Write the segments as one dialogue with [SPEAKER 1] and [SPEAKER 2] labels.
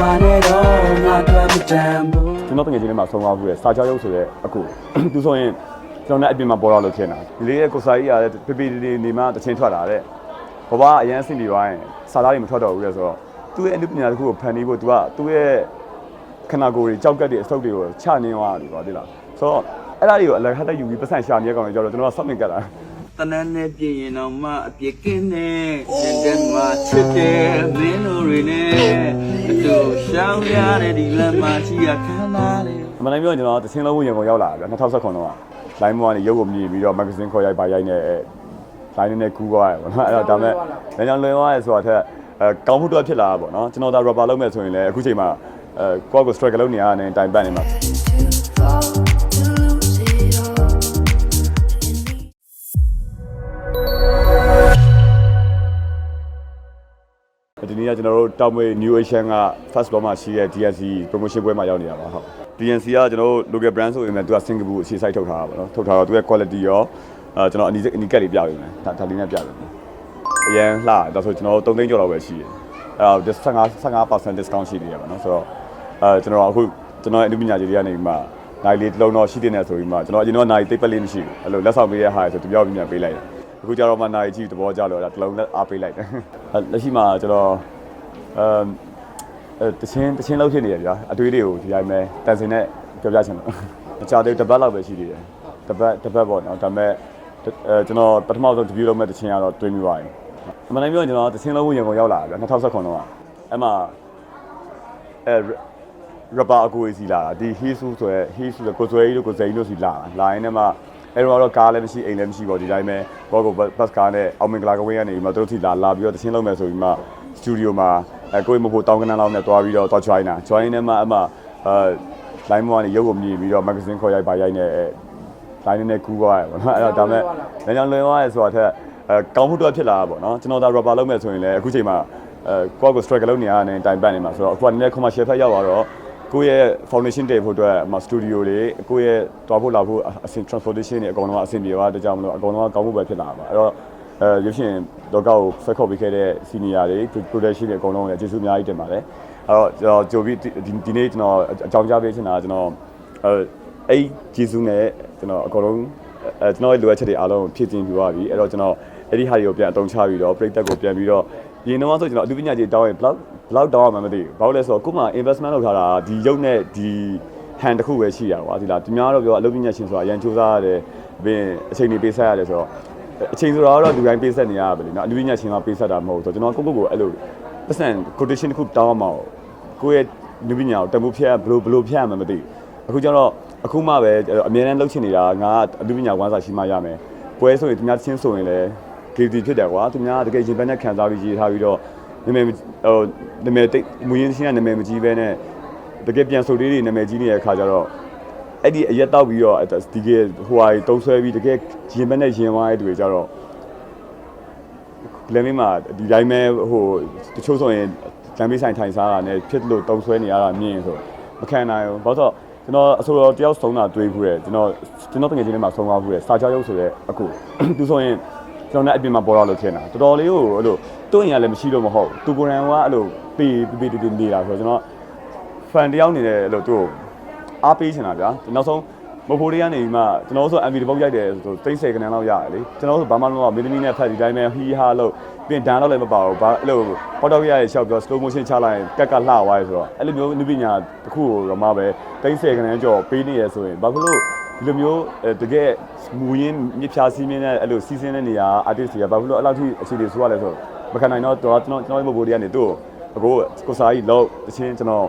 [SPEAKER 1] မနဲ့တော့ငါတို့မတန်ဘူး
[SPEAKER 2] ကျွန်တော်တကယ်ချင်းလေးမှာဆုံးသွားဘူးလေစာချရုပ်ဆိုရဲအခုသူဆိုရင်ကျွန်တော်နဲ့အပြင်မှာပေါ်တော့လို့ထင်တာဒီလေးရဲ့ကိုစာကြီးရတဲ့ပြပြလေးလေးနေမှတချင်းထွက်လာတဲ့ဘဘအရန်အဆင်ပြေသွားရင်စာသားတွေမထွက်တော့ဘူးလေဆိုတော့သူ့ရဲ့အနုပညာတစ်ခုကိုဖန်တီးဖို့ तू ကသူ့ရဲ့ခန္ဓာကိုယ်တွေကြောက်ကတ်တွေအဆုပ်တွေကိုချနင်းသွားတယ်ပေါ့ဒီလားဆိုတော့အဲ့ဒါတွေကိုအလကားတက်ယူပြီးပတ်စံရှာနေရကောင်တွေကြတော့ကျွန်တော်ကစောင့်နေကြတာ
[SPEAKER 1] တနန်းနဲ့ပြင်ရင်တော့မအပြစ်ကင်းနေတဲ့တဲ့မှာချစ်တယ်မင်းတို့တွေနဲ့အတူရှောင်းရတဲ့ဒီလမ်းမှာချီရခမ်းနားလေ
[SPEAKER 2] အမှန်တမ်းပြောရင်ကျွန်တော်တချင်းလုံးဝင်ရုံကိုရောက်လာတယ်2019တော့လိုင်းမောကနေရုပ်ကိုမြည်ပြီးတော့မဂ္ဂဇင်းခေါ်ရိုက်ပါရိုက်နေလိုင်းနဲ့ကူးသွားတယ်ပေါ့နော်အဲ့တော့ဒါမဲ့လမ်းကြောင်းလွင်သွားရဲဆိုတာထက်အဲကောင်းမှုတော့ဖြစ်လာတာပေါ့နော်ကျွန်တော်ဒါ rapper လုပ်မဲ့ဆိုရင်လည်းအခုချိန်မှာအဲကိုယ့်ကို struggle လုပ်နေရတယ်တိုင်ပတ်နေမှာ နေ့ကကျွန်တော်တို့တောင်မွေ New Asian က first floor မှာရှိတဲ့ DNC promotion ပွဲမှာရောက်နေတာပါဟုတ် DNC ကကျွန်တော်တို့ local brand ဆိုရင်လည်းသူက Singapore အခြေစိုက်ထုတ်ထားတာပေါ့နော်ထုတ်ထားတော့သူရဲ့ quality ရောအဲကျွန်တော်အနီးအနီးကက်လေးပြပေးမယ်ဒါဒါလေးနဲ့ပြပေးမယ်အရင်လှတယ်ဒါဆိုကျွန်တော်တို့3သိန်းကျော်လောက်ပဲရှိတယ်အဲ့တော့15 15% discount ရှိနေရပါတော့ဆိုတော့အဲကျွန်တော်အခုကျွန်တော်အနုပညာကြီးတွေကနေပြီးမှနိုင်လေးတစ်လုံးတော့ရှိတဲ့နေဆိုပြီးမှကျွန်တော်အရင်တော့နိုင်တိတ်ပက်လေးမရှိဘူးအဲ့လိုလက်ဆောင်ပေးရတဲ့ဟာဆိုသူပြောပြီးမြန်ပေးလိုက်တယ် အခုကျတော့မှနိုင်ကြီးသဘောကျတော့ဒါတစ်လုံးလက်အားပေးလိုက်တယ်လက်ရှိမှာကျွန်တော်အမ်အဲတချင်းတချင်းလောက်ဖြစ်နေရဗျာအတွေးတွေကိုဒီတိုင်းပဲတန်စင်နဲ့ပြောပြချင်တယ်အချာသေးတပတ်လောက်ပဲရှိသေးတယ်တပတ်တပတ်ပေါ့နော်ဒါပေမဲ့အဲကျွန်တော်ပထမဆုံး debut လုပ်မဲ့တချင်းကတော့တွေးမိပါရင်အမှန်တမ်းပြောရင်ကျွန်တော်တချင်းလုံးဝင်ရုံကိုရောက်လာဗျာ2019တော့အဲ့မှာအဲရပါအကူအစီလာတာဒီဟီဆူဆိုရယ်ဟီဆူဆိုကိုဆွဲကြီးတို့ကိုဇိန်တို့စီလာလာရင်လည်းမှ အဲ့တော့တော့ကားလည်းမရှိအိမ်လည်းမရှိပေါ့ဒီတိုင်းပဲဘောကိုဘတ်ကားနဲ့အောင်မင်္ဂလာကဝင်းကနေမှတို့ထိလာလာပြီးတော့တချင်းလုံးမယ်ဆိုပြီးမှစတူဒီယိုမှာအဲကိုယ်မဖို့တောင်းကနန်းလောက်နဲ့တွားပြီးတော့တော့ join တာ join နဲ့မှအမှအဲ line မောကနေရုပ်ကိုမြည်ပြီးတော့ magazine ခေါ်ရိုက်ပါရိုက်နေအဲ line နဲ့ကူးသွားတယ်ပေါ့နော်အဲ့တော့ဒါမဲ့လမ်းကြောင်းလွင်သွားရဲဆိုတာထက်အဲကောင်းမှုတော့ဖြစ်လာတာပေါ့နော်ကျွန်တော်ဒါ rapper လုပ်မဲ့ဆိုရင်လည်းအခုချိန်မှာအဲကိုယ့်ကို struggle လုပ်နေရတယ်တိုင်ပတ်နေမှာဆိုတော့အခုကနည်းနည်း commercial ဖက်ရောက်သွားတော့ ကိုယ့်ရဲ့ foundation တည်ဖို့အတွက်မှာ studio တွေကိုယ့်ရဲ့တွားဖို့လာဖို့အဆင် transportation တွေအကုန်လုံးအဆင်ပြေသွားတဲ့ကြောင့်မလို့အကုန်လုံးကောင်းမှုပဲဖြစ်လာပါအဲ့တော့အဲရုပ်ရှင်လောကကိုဆက်ခေါ်ပေးခဲ့တဲ့ senior တွေ production တွေအကုန်လုံးလည်းကျေးဇူးအများကြီးတင်ပါတယ်အဲ့တော့ကျွန်တော်ကြိုပြီးဒီဒီနေ့ကျွန်တော်အကြောင်းကြားပေးချင်တာကကျွန်တော်အဲအဲ့ကျေးဇူးနဲ့ကျွန်တော်အကုန်လုံးအဲကျွန်တော်ရဲ့လိုအပ်ချက်တွေအားလုံးဖြည့်ဆည်းပြီးသွားပြီအဲ့တော့ကျွန်တော်အဲ့ဒီဟာတွေကိုပြန်အသုံးချပြီးတော့ပြည်သက်ကိုပြန်ပြီးတော့ ရင်တော့ဆိုကျွန်တော်အတူပညာကြီးတောင်းရင်ဘလောက်ဘလောက်တောင်းရမှမသိဘူးဘာလို့လဲဆိုတော့ကို့မှာ investment လုပ်ထားတာဒီရုပ်နဲ့ဒီ hand တစ်ခုပဲရှိရကွာဒီလားဒီများတော့ပြောအလုပ်ပညာရှင်ဆိုတာအရန်စူးစမ်းရတယ်ဘင်းအချိန်တွေပေးဆက်ရတယ်ဆိုတော့အချိန်ဆိုတာကတော့လူတိုင်းပေးဆက်နေရပါလေနော်အလုပ်ပညာရှင်ကပေးဆက်တာမဟုတ်ဘူးဆိုတော့ကျွန်တော်ကိုယ့်ကိုယ်ကိုအဲ့လိုပတ်စံ quotation တစ်ခုတောင်းအောင်ကိုယ့်ရဲ့လူပညာကိုတမိုးဖျက်ဘလို့ဘလို့ဖျက်ရမှမသိဘူးအခုကျတော့အခုမှပဲအမြဲတမ်းလှုပ်ချင်နေတာငါအလုပ်ပညာဝမ်းစာရှိမှရမယ်ပွဲဆိုရင်သူများချင်းဆိုရင်လည်း guilty ဖြစ်တယ်ကွာသူများတကယ်ရင်ပန်းနဲ့ခံစားပြီးရေးထားပြီးတော့နာမည်ဟိုနာမည်တိတ်မူရင်းချင်းကနာမည်မကြီးပဲနဲ့တကယ်ပြန်ဆိုလေးတွေနာမည်ကြီးနေတဲ့အခါကျတော့အဲ့ဒီအရက်တောက်ပြီးတော့ဒီကဟိုဟာတုံးဆွဲပြီးတကယ်ရင်ပန်းနဲ့ရင်ဝိုင်းတွေကြတော့လမ်းမေးမှာဒီတိုင်းပဲဟိုတချို့ဆိုရင်လမ်းမေးဆိုင်ထိုင်စားတာနဲ့ဖြစ်လို့တုံးဆွဲနေရတာမြင်ဆိုမခံနိုင်ဘူးဘာလို့ဆိုတော့ကျွန်တော်အဆိုတော်တယောက်ဆုံးတာတွေးဘူးတယ်ကျွန်တော်ကျွန်တော်တကယ်ချင်းလေးမှာဆုံးသွားဘူးတယ်စာချရုပ်ဆိုတဲ့အခုသူဆိုရင် ကျွန်တော်နဲ့အပြင်မှာပေါ်တော့လို့ထင်တာတော်တော်လေးကိုအဲ့လိုတွန့်ရင်လည်းမရှိလို့မဟုတ်သူကိုယ်တိုင်ကအဲ့လိုပေးပေးပေးနေတာဆိုတော့ကျွန်တော် fan တယောက်နေတယ်အဲ့လိုသူ့ကိုအားပေးချင်တာဗျာနောက်ဆုံးမဖိုးလေးကနေမှကျွန်တော်ဆို MV တပုတ်ရိုက်တယ်ဆိုတိတ်ဆယ်ကနန်းလောက်ရတယ်လေကျွန်တော်ဆိုဘာမှမလုပ်မင်းသမီးနဲ့ဖက်ဒီတိုင်းပဲဟီဟာလို့ပြင်ဒန်တော့လည်းမပါဘူးဘာအဲ့လိုပေါ်တော့ရရဲ့ရှောက်ပြော slow motion ချလိုက်ရင်ကက်ကလှသွားရဲဆိုတော့အဲ့လိုမျိုးနုပညာတစ်ခုကိုတော့မှပဲတိတ်ဆယ်ကနန်းကျော်ပေးနေရဆိုရင်ဘာဖြစ်လို့ ဒီလိုမျိုးတကယ်မူရင်းမြစ်ဖြာစီးမင်းနဲ့အဲ့လိုစီးစင်းတဲ့နေရာ artist တွေကဘာဖြစ်လို့အဲ့လောက်ထိအခြေအနေဆိုရလဲဆိုမခံနိုင်တော့ကျွန်တော်ကျွန်တော်ရဲ့ဘိုးတွေကနေသူ့ကိုကိုစားကြီးလောက်တချင်းကျွန်တော်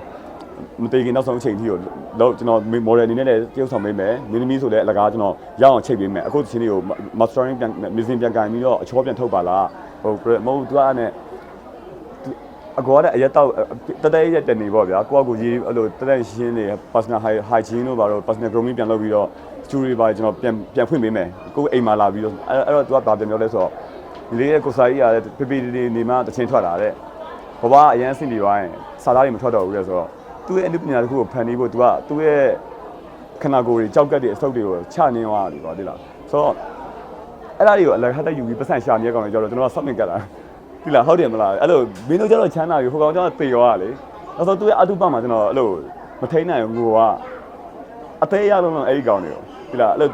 [SPEAKER 2] မတေခင်နောက်ဆုံးအချိန်ထိကိုလောက်ကျွန်တော် model အနေနဲ့လည်းတရုပ်ဆောင်ပေးမယ်မင်းသမီးဆိုလည်းအလကားကျွန်တော်ရအောင်ချိတ်ပေးမယ်အခုတချင်းတွေကို mastering ပြန် mixing ပြန်ကင်ပြီးတော့အချောပြန်ထုတ်ပါလားဟိုမဟုတ်သူကအဲ့နဲ့ အကောတဲ့အရက်တော့တတဲရက်တနေပေါ့ဗျာကိုကကိုရေးအဲ့လိုတတဲရှင်းနေ personal hygiene တို့ဘာလို့ personal grooming ပြန်လုပ်ပြီးတော့ story ပါကျွန်တော်ပြန်ပြန်ဖွင့်ပေးမယ်ကိုအိမ်မှာလာပြီးတော့အဲ့အဲ့တော့သူကဘာပြန်ပြောလဲဆိုတော့ဒီလေးရဲ့ကိုစာကြီးရတဲ့ပြပြလေးနေမှတချင်းထွက်လာတဲ့ဘဘအရန်အဆင်ပြေသွားရင်စာသားတွေမထွက်တော့ဘူးလေဆိုတော့သူ့ရဲ့အနုပညာတစ်ခုကိုဖန်တီးဖို့ तू ကသူ့ရဲ့ခန္ဓာကိုယ်တွေကြောက်ကတ်တွေအဆုပ်တွေကိုချနင်းသွားတယ်ပေါ့ဒီလားဆိုတော့အဲ့ဒါတွေကိုအလကားတက်ယူပြီးပတ်စံရှာနေရကောင်တွေကြတော့ကျွန်တော်ကစောင့်နေကြ တာဒီလားဟုတ်တယ်မလားအဲ့လိုမင်းတို့ကျတော့ချမ်းသာပြီဟိုကောင်ကျတော့တေရောရလေနောက်ဆုံးသူရဲ့အတုပမှာကျွန်တော်အဲ့လိုမထိန်နိုင်ဘူးကိုကအသေးရလုံးလုံးအဲ့ဒီကောင်တွေကိုဒီလားအဲ့လို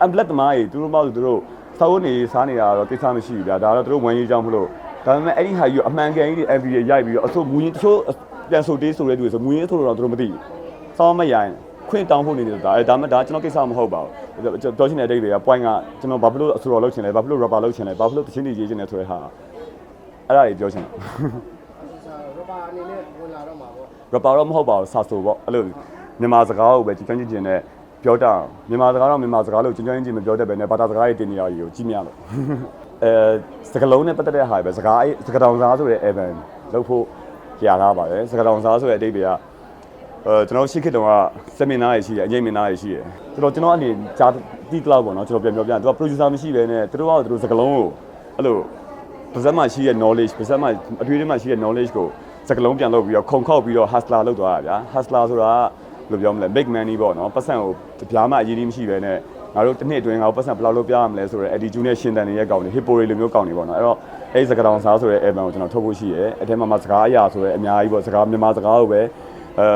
[SPEAKER 2] အမ်ဘလက်သမားကြီးသူတို့မဟုတ်သူတို့စောင်းနေစားနေတာတော့ကိစ္စမရှိဘူးဗျာဒါတော့သူတို့ဝမ်းရေးကြောင်းမလို့ဒါပေမဲ့အဲ့ဒီဟာကြီးကိုအမှန်ကန်ကြီးတွေ MV တွေရိုက်ပြီးတော့အဆိုမူရင်းတချို့ပြန်ဆိုတေးဆိုတဲ့သူတွေဆိုမူရင်းဆိုတော့သူတို့မသိဘူးစောင်းမရိုင်းခွင့်တောင်းဖို့နေနေတာအဲဒါမှဒါကျွန်တော်ကိစ္စမဟုတ်ပါဘူးပြောချင်တဲ့အတိတ်တွေက point ကကျွန်တော်ဘာဖြစ်လို့အဆိုတော်လုပ်ချင်လဲဘာဖြစ်လို့ rapper လုပ်ချင်လဲဘာဖြစ်လို့တချင်းတွေရေးချင်လဲဆိုတဲ့ဟာ အဲ့ဒါတွေပြောချင်တယ်
[SPEAKER 3] ရပါအနေနဲ့ဝင်လာတော့မှာပေါ့
[SPEAKER 2] rapper တော့မဟုတ်ပါဘူးစာဆိုပေါ့အဲ့လိုမြန်မာစကားကိုပဲကြင်ကြင်ကျင်နဲ့ပြောတာမြန်မာစကားတော့မြန်မာစကားလို့ကြင်ကြင်ကျင်မပြောတတ်ပဲနဲ့ဘာသာစကားတွေတင်နေရကြီးကိုကြည့်မြလို့အဲစကလုံးနဲ့ပတ်သက်တဲ့ဟာပဲစကားအဲ့စကားတောင်စားဆိုတဲ့ Evan လောက်ဖို့ကြာလာပါတယ်စကားတောင်စားဆိုတဲ့အတိတ်တွေကအဲကျွန်တော်ရှစ်ခေတ်တုန်းကစက်မင်နာတွေရှိတယ်အငိမ့်မင်နာတွေရှိတယ်ကျွန်တော်ကျွန်တော်အနေဂျာတီကလောက်ပေါ့နော်ကျွန်တော်ပြန်ပြောပြသူက producer မရှိဘဲနဲ့သူတို့ကသူတို့စကားလုံးကိုအဲ့လို ပါဇက်မှာရှိတဲ့ knowledge ပါဇက်မှာအတွေ့အကြုံမှာရှိတဲ့ knowledge ကိုစကလုံးပြန်လုပ်ပြီးတော့ခုံခောက်ပြီးတော့ hustler လုပ်သွားတာဗျာ hustler ဆိုတာကဘယ်လိုပြောမလဲ make money ပေါ့နော်ပတ်စံကိုပြားမှအရေးကြီးမရှိပဲနဲ့ငါတို့တစ်နှစ်အတွင်းငါတို့ပတ်စံဘယ်လောက်လုပ်ပြရမလဲဆိုတော့ attitude နဲ့ရှင်းတန်နေတဲ့ကောင်တွေ hippo တွေလိုမျိုးကောင်တွေပေါ့နော်အဲ့တော့အဲ့ဒီစကားတောင်စားဆိုတဲ့ album ကိုကျွန်တော်ထုတ်ဖို့ရှိရဲအဲ့ထဲမှာမှစကားအရာဆိုတဲ့အများကြီးပေါ့စကားမြန်မာစကားကိုပဲအဲ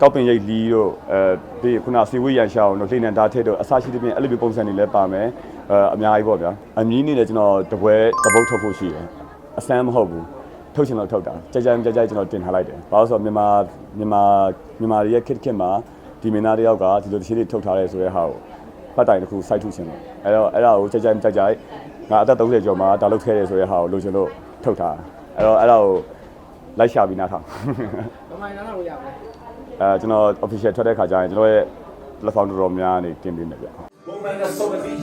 [SPEAKER 2] ကောက်ပင်ရိတ်လီတို့အဲဒီခုနစီဝေးရန်ရှာအောင်တို့လိမ့်နန်တာထက်တို့အစရှိတဲ့ပြင်အဲ့လိုမျိုးပုံစံတွေလည်းပါမယ် အဲအများကြီးပေါ့ဗျာအမီးနေလည်းကျွန်တော်တပွဲတပုတ်ထုတ်ဖို့ရှိတယ်အစမ်းမဟုတ်ဘူးထုတ်ချင်တော့ထုတ်တာကြကြကြကြကျွန်တော်တင်ထားလိုက်တယ်ဘာလို့ဆိုတော့မြန်မာမြန်မာမြန်မာရဲ့ခစ်ခစ်မှာဒီမင်းသားတယောက်ကဒီလိုတစ်ချင်းတွေထုတ်ထားရဲဆိုတဲ့ဟာကိုပတ်တိုင်တစ်ခုစိုက်ထုတ်ချင်တယ်အဲ့တော့အဲ့ဒါကိုကြကြကြကြငါအသက်30ကျော်မှာဒါလုပ်ခဲ့ရဲဆိုတဲ့ဟာကိုလိုချင်လို့ထုတ်ထားအဲ့တော့အဲ့ဒါကိုလိုက်ရှာပြီးနားထောင်
[SPEAKER 3] ဘယ်မှနားတော့ရပါလဲ
[SPEAKER 2] အဲကျွန်တော် official ထွက်တဲ့ခါကျရင်ကျွန်တော်ရဲ့ platform တော်တော်များနေတင်ပေးနေပြ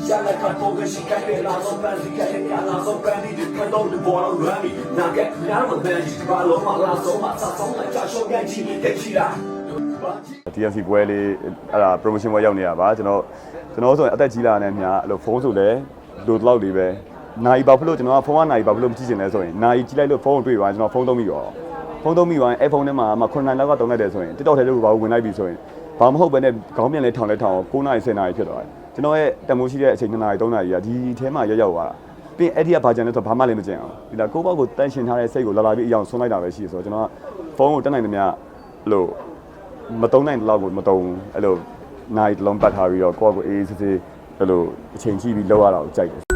[SPEAKER 4] Momento sobre mi ya la canto que si cae la sombra si cae ya la sombra ni de canto de bono rami na que na no me dice que lo ma la soma sa soma ya show ya ji de chira
[SPEAKER 2] TNC ပွဲလေးအဲ့ဒါ promotion ပွဲရောက်နေတာပါကျွန်တော်ကျွန်တော်ဆိုရင်အသက်ကြီးလာတဲ့မြာအဲ့လိုဖုန်းဆိုလဲလိုတော့လေးပဲနိုင်ဘာဖြစ်လို့ကျွန်တော်ကဖုန်းကနိုင်ဘာဖြစ်လို့မကြည့်ချင်လဲဆိုရင်နိုင်ကြည့်လိုက်လို့ဖုန်းကိုတွေ့သွားရင်ကျွန်တော်ဖုန်းသုံးပြီးတော့ဖုန်းသုံးပြီးသွားရင်အဲ့ဖုန်းထဲမှာမှ9နိုင်လောက်ကတုံးလိုက်တယ်ဆိုရင် TikTok ထဲလို့ဘာဝင်လိုက်ပြီဆိုရင်ဘာမဟုတ်ပဲနဲ့ခေါင်းပြန်လဲထောင်လဲထောင်9နိုင်10နိုင်ဖြစ်သွားတယ် ကျွန်တော်ရဲ့တမိုးရှိတဲ့အချိန်2နိုင်3နိုင်ကြီးကဒီထဲမှာရောက်ရောက်သွားတာပြီးအဲ့ဒီကဘာကြံလဲဆိုတော့ဘာမှလည်းမကျင်အောင်ဒီလားကိုယ့်ဘောက်ကိုတန့်ရှင်ထားတဲ့စိတ်ကိုလာလာပြီးအအောင်ဆွန်းလိုက်တာပဲရှိဆိုတော့ကျွန်တော်ကဖုန်းကိုတက်နိုင်သမျှအဲ့လိုမတုံးနိုင်တဲ့လောက်ကိုမတုံးဘူးအဲ့လိုနိုင်တစ်လုံးပတ်ထားပြီးတော့ကိုယ့်ကိုယ်အေးအေးဆေးဆေးအဲ့လိုအချိန်ကြီးပြီးလောက်ရတာကိုကြိုက်တယ်